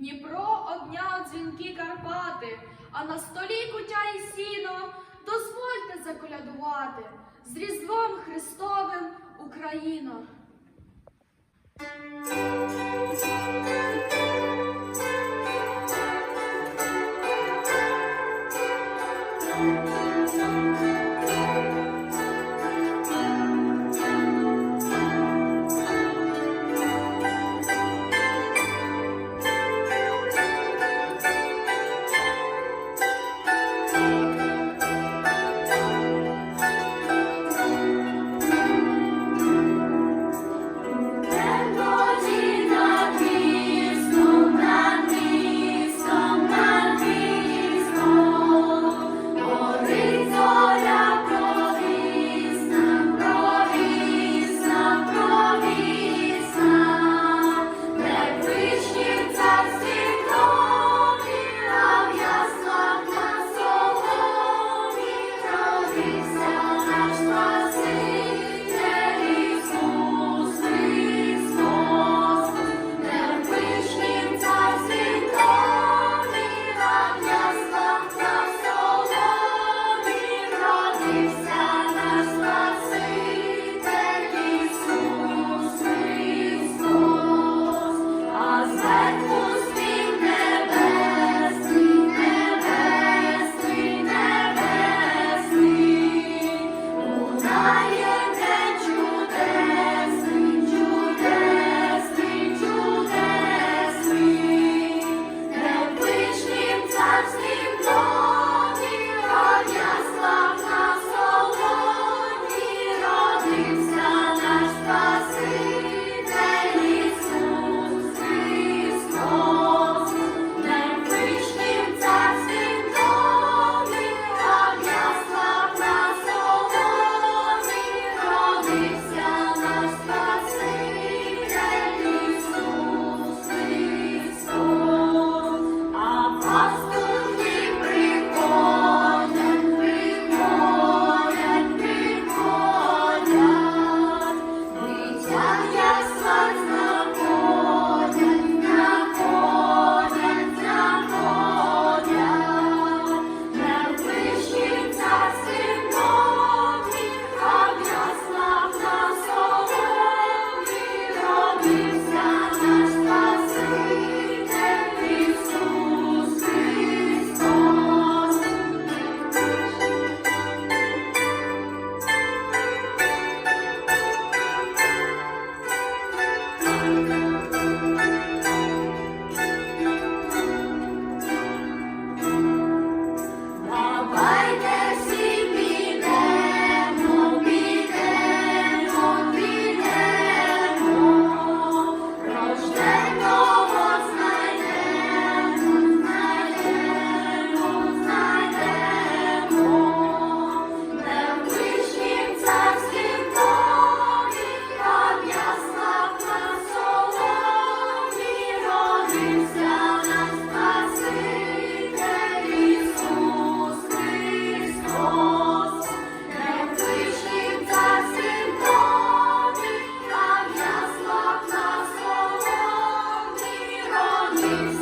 Дніпро обняв дзвінки Карпати, а на столі кутя і сіно дозвольте заколядувати з Різдвом Христовим Україно. Please.